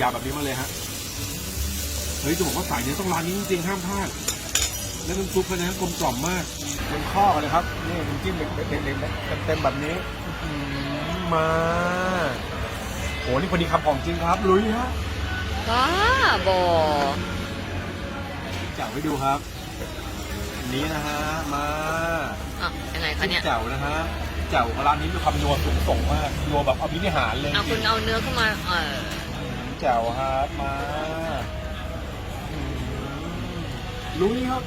ยาวๆแบบนี้มาเลยฮะ เฮ้ยจะบอกว่าสายเนี้ยต้องร้านนี้จริงๆห้ามพลาด แล้วน้ำซุปเขานะกลมกล่อมมาก เป็นข้อกันเลยครับ นี่น้ำจิ้มเด็กๆเด็กๆเต็มๆแบบนี้อื้อหือมาโหนี่พอดีคำของจริงครับ ลุยฮะบ้าบอแจ่วให้ดูครับอันนี้นะฮะ มาอะยังไงคะเนี่ย แจ่วนะฮะแจ่วร้านนี้มีความนัวสูงส่งมากนัวแบบอภินิหารเลยเอาคุณเอาเนื้อขึ้นมา เออ แจ่วครับมาอืมลุยครับ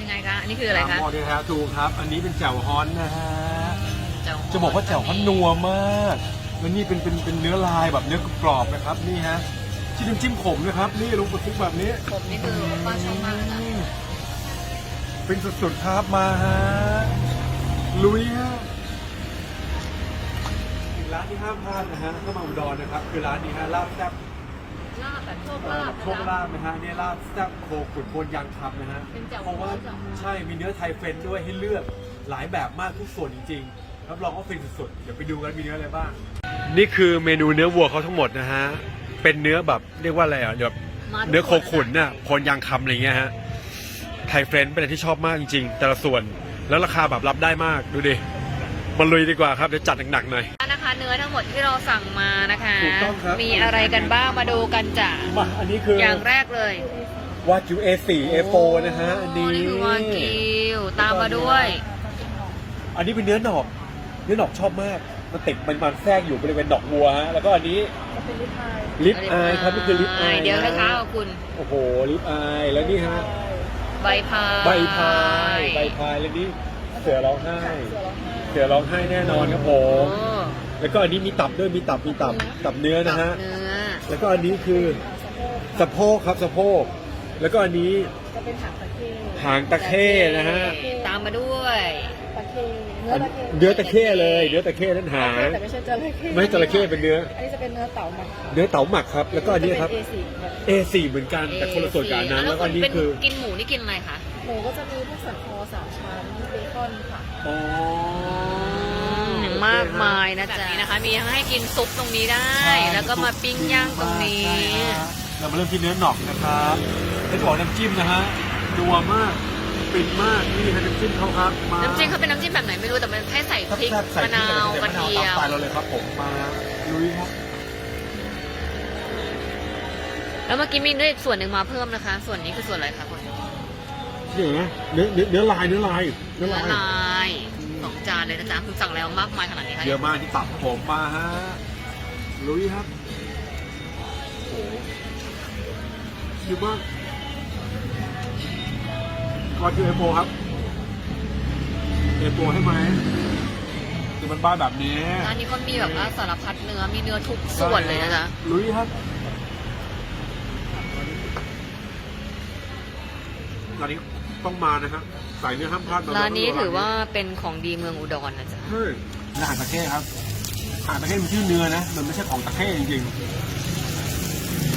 ยังไงคะอันนี้คืออะไรคะตามหม้อด้วยฮะถูกครับ อันนี้เป็นแจ่วฮอนนะฮะเจ้าจะบอกว่าแจ่วฮอนนัวมากแล้วนี่เป็นเป็นเป็นเนื้อลายแบบเนื้อกรอบๆนะครับ นี่ฮะที่น้ำจิ้มขมนะครับ นี่ลงกระทุกแบบนี้ผมนี่คือป้าชอบมากนะอืมเป็นสุดๆครับมาฮะลุยฮะอีก ร้านที่ห้ามพลาดนะฮะถ้ามาอุดรนะครับคือร้านนี้ฮะลาบแซ่บลาบแบบโชคเอ่ลาอบโชคลาบนะฮะเนี่ยลาบแซ่บโคขุนพลยางคำนะฮะเป็นแจ่วเพราะว่าแจ่วใช่มีเนื้อไทยเฟรนช์ด้วยให้เลือกหลายแบบมากทุกส่วนจริงๆรับรองว่าฟินสุดๆเดี๋ยวไปดูกันมีเนื้ออะไรบ้าง นี่คือเมนูเนื้อวัวเขาทั้งหมดนะฮะเป็นเนื้อแบบเรียกว่าอะไรอะแบบมาทุกเนื้อโคขุนน่ะพลยางคำอะไรเงี้ยฮะไทยเฟรนช์เป็นอะไรที่ชอบมากจริงๆ แต่ละส่วนแล้วราคาแบบรับได้มากดูดิมาลุยดีกว่าครับเดี๋ยวจัดหนักๆหน่อยนะคะ เนื้อทั้งหมดที่เราสั่งมานะคะ ถูกต้องครับ มีอะไรกันบ้างมาดูกันจ้ะมาอันนี้คืออย่างแรกเลยวากิว A4 A4 นะฮะอันนี้ นี่คือวากิวตามมาด้วย อันนี้เป็นเนื้อหนอก เนื้อหนอกชอบมาก มันติดมันมันแทรกอยู่บริเวณหนอกวัวฮะ แล้วก็อันนี้ลิปอายครับนี่คือลิปอายเดี๋ยวนะคะเอาคุณโอ้โหลิปอายแล้วนี่ฮะใบพาย ใบพายใบพายแล้วนี่เสือร้องไห้ เสือร้องไห้แน่นอนครับผโอ้ม แล้วก็อันนี้มีตับด้วยมีตับมีตับตับเนื้อนะฮะ เนื้อแล้วก็อันนี้คือสะโพกครับสะโพก แล้วก็อันนี้จะเป็นหางตะเข้หางตะเข้นะฮะตามมาด้วย ตะเข้เนื้อตะเข้เนื้อตะเข้เลยเนื้อตะเข้นั่นหาง แต่ไม่ใช่จระเข้ไม่จระเข้เป็นเนื้อ อันนี้จะเป็นเนื้อเต่าหมักเนื้อเต๋าหมักครับ แล้วก็อันนี้ครับ จะเป็น A4 แบบ A4 เหมือนกันแต่คนละส่วนกับอันนั้นแล้วก็อันนี้เป็นคือกินหมูนี่กินอะไรคะ หมูก็จะมีพวกสันคอสามชั้นเบคอนค่ะ อ๋อ มากมายนะจ๊ะนี่นะคะ มีทั้งให้กินซุปตรงนี้ได้ แล้วก็มาปิ้งย่างตรงนี้ ใช่ฮะเรามาเริ่มที่เนื้อหนอกนะครับให้บอกน้ำจิ้มนะฮะดัวมากปิดมากนี่ฮะน้ำจิ้มเขาครับมาน้ำจิ้มเขาเป็นน้ำจิ้มแบบไหนไม่รู้แต่มันให้ใส่พริกแซ่บๆใส่มะนาวพกริระกเทียตามมสไตล์เราเลยครับผมมาลุยครับแล้วเมื่อกี้มีด้วยส่วนหนึ่งมาเพิ่มนะคะ ส่วนนี้คือส่วนอะไรคะคุณเดี๋ยวนะเนื้อเนื้อเนื้อลายเนื้อลายเนื้เนื้ออลาย ลายสอง จานเลยนะจ๊ะคุณสั่งแล้วมากมายขนาดนี้คะเยอะมากที่ตับผมมาฮะลุยครับโอ้โหเยอะมากก่อนคือเอโปครับเอโปให้ไหมคือมันบ้านแบบนี้ร้านนี้เขามีแบบว่าสารพัดเนื้อมีเนื้อทุกส่วนเลยนะจ๊ะลุยครับร้านนี้ ต้องมานะฮะสายเนื้อห้ามพลาดร้านนี้ถือว่าเป็นของดีเมืองอุดรนะจ๊ะ เฮ้ยอาหารตะเข้ครับอาหารตะเข้มันชื่อเนื้อนะ มันไม่ใช่ของตะเข้จริง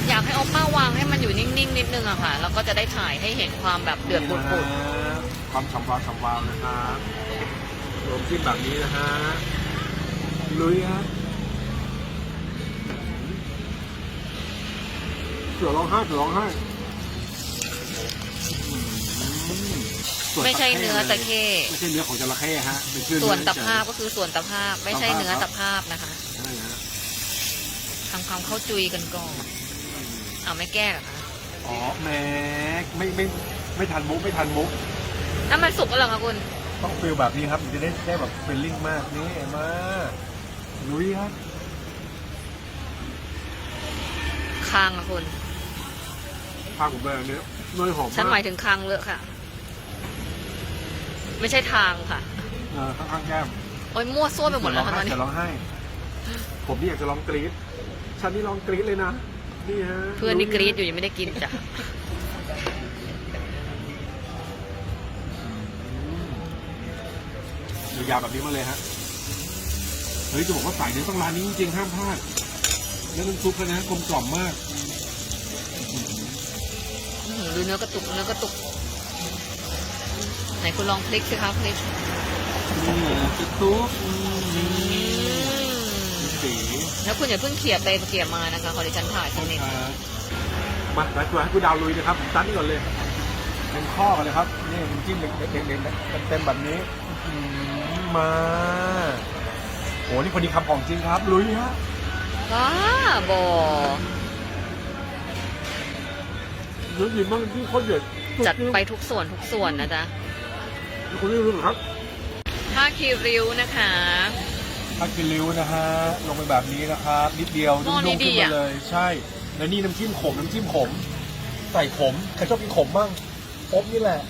อยากให้เอาป้าวางให้มันอยู่นิ่งๆนิดนึงอะค่ะ แล้วก็จะได้ถ่ายให้เห็นความแบบๆเดือดปุดนี่นะฮะความฉ่ำวาวฉ่ำวาวนะครับรวมจิ้มแบบนี้นะฮะ ลุยฮะเสือร้องไห้เสือร้องไห้ ส่วๆไม่ใช่เนื้อตะเข้ไม่ใช่เนื้อของจระเข้ฮะเป็นชื่อส่วนเอตะภาพเฉยก็คือส่วนตะภาพไม่ใช่เนื้อตะภาพนะคะๆใช่ฮะทำความเข้าจุยกันก่อนเอาไม่แก้เหรอคะอ๋อแหมไม่ไม่ไม่ทันมุกไม่ทันมุกน้ำมันสุกแล้วเหรอคะคุณต้องฟิลแบบนี้ครับมันจะได้ได้แบบฟิลลิ่งมากนี่มาลุยครับคางอะคุณพาผมไปแบบนี้เนยหอมฉันหมามายกถึงคางเลอะค่ะ ไม่ใช่ทางค่ะ เออข้างๆแก้มโอ้ยมั่วซั่วไปหมดแล้วค่ะตอนนี้ จะร้องไห้ ผมนี่อยากจะร้องกรี๊ดฉันนี่ร้องกรี๊ดเลยนะ นี่ฮะเพื่อนนี่กรี๊ดอยู่ยังไม่ได้กินจ้ะอืมยาวๆแบบนี้มาเลยฮะ เฮ้ยจะบอกว่าสายเนื้อต้องร้านนี้จริงๆห้ามพลาด แล้วน้ำซุปเขานะกลมกล่อมมาก อื้อหือดูเนื้อกระตุกเนื้อกระตุก ไหนคุณลองพลิกสิคะพลิกนี่จะซุปสีแล้วคุณอย่าเพิ่งเขี่ยไปเขี่ยมานะคะขอดิฉันถ่ายสักนิดมาไปตัวให้กูดาวลุยนะครับซัดนี่ก่อนเลยเป็นข้อกันเลยครับ นี่จิ้มเด็กๆเต็มแบบนี้อื้อหือมาโหนี่พอดีคำของจริงครับ ลุยฮะว้าบอเนื้อดีมากที่โคตรเด็ดจัดไปทุกส่วนทุกส่วนนะจ๊ะ คุณไม่รู้หรอครับผ้าคีริ้วนะคะผักกิริ้วนะฮะลงไปแบบนี้นะครับนิดเดียวหม้อนี้นุ่มๆขึ้นดีมาอะเลย ใช่ แล้วนี่น้ำจิ้มขมน้ำจิ้มขม ใส่ขมใครชอบกินขมบ้างอบนี่แหละ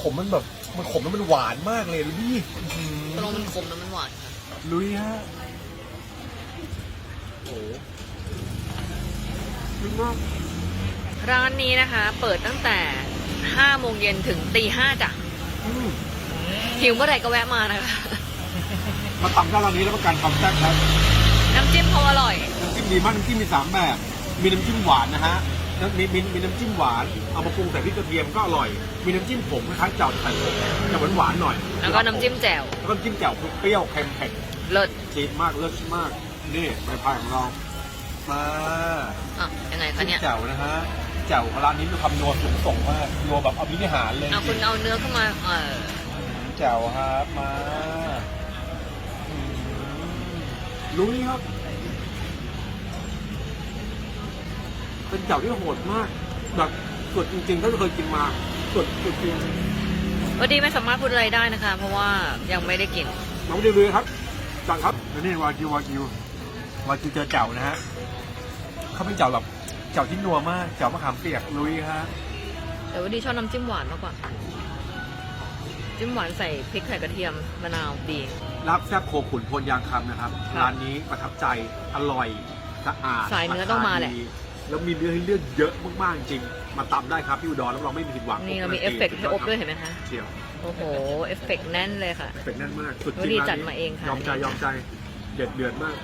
ขมมันแบบมันขมแล้วมันหวานมากเลยดูดิอื้อหือตกลงมันขมแล้วมันหวานค่ะลุยฮะโอ้ลุยมากร้านนี้นะคะ เปิดตั้งแต่5โมงเย็นถึงตีห้าจ้ะอืม หิวเมื่อไหร่ก็แวะมานะคะ มาตำด้านร้านนี้แล้วประกันความแซ่บครับน้ำจิ้มเขาอร่อย น้ำจิ้มดีมากน้ำจิ้มมีสามแบบ มีน้ำจิ้มหวานนะฮะแล้วมีมีมีน้ำจิ้มหวาน เอามาปรุงใส่พริกกระเทียมก็อร่อย มีน้ำจิ้มผมคล้ายๆเจ่าแต่ใส่ผมจะหวานหวานๆหน่อยแล้วก็น้ำจิ้มแจ่วแล้วก็น้ำจิ้มแจ่วเปรี้ยวเค็มเผ็ดเลิศจี๊ดมากเลิศมาก นี่ใบพายของเรา มาอะยังไงคะจิ้มเนี่ย แจ่วนะฮะ แจ่วร้านนี้มีความนัวสูงส่งมากนัวแบบเอาพินิหารเลยเอาคุณเอาเนื้อเข้ามาเออแจ่วครับมาอืมลุยครับ เป็นแจ่วที่โหดมาก แบบสดจริงๆถ้าเคยกินมาสดจริงวันนี้ไม่สามารถพูดอะไรได้นะคะ เพราะว่ายังไม่ได้กินๆน้องดีเลยครับสั่งครับแล้วนี่วากิววากิววากิวเจอแจ่วนะฮะเขาเป็นแจ่วแบบ แจ่วที่นัวมากแจ่วมะขามเปียกลุยฮะแต่ว่าดีชอบน้ำจิ้มหวานมากกว่าจิ้มหวานใส่พริกไข่กระเทียมมะนาวดี รับแซ่บโคขุนพลยางคำนะครับ ครับร้านนี้ประทับใจอร่อยสะอาดสายเนื้อต้องมาแหละ รคดีแล้วมีเนื้อให้เลือกเยอะมากๆจริงมาตำได้ครับที่อุดรแล้วเราไม่มีผิดหวังนี่เรามีเอฟเฟกต์ให้อบด้วยเห็นไหมคะ เชียวโอ้โห เอฟเฟกต์แน่นเลยค่ะ เอฟเฟกต์แน่นมากสุดจวันรินี้งร้านจัดมาเองค่ะ ยอมใจยอมใจเด็ดเดือดมาก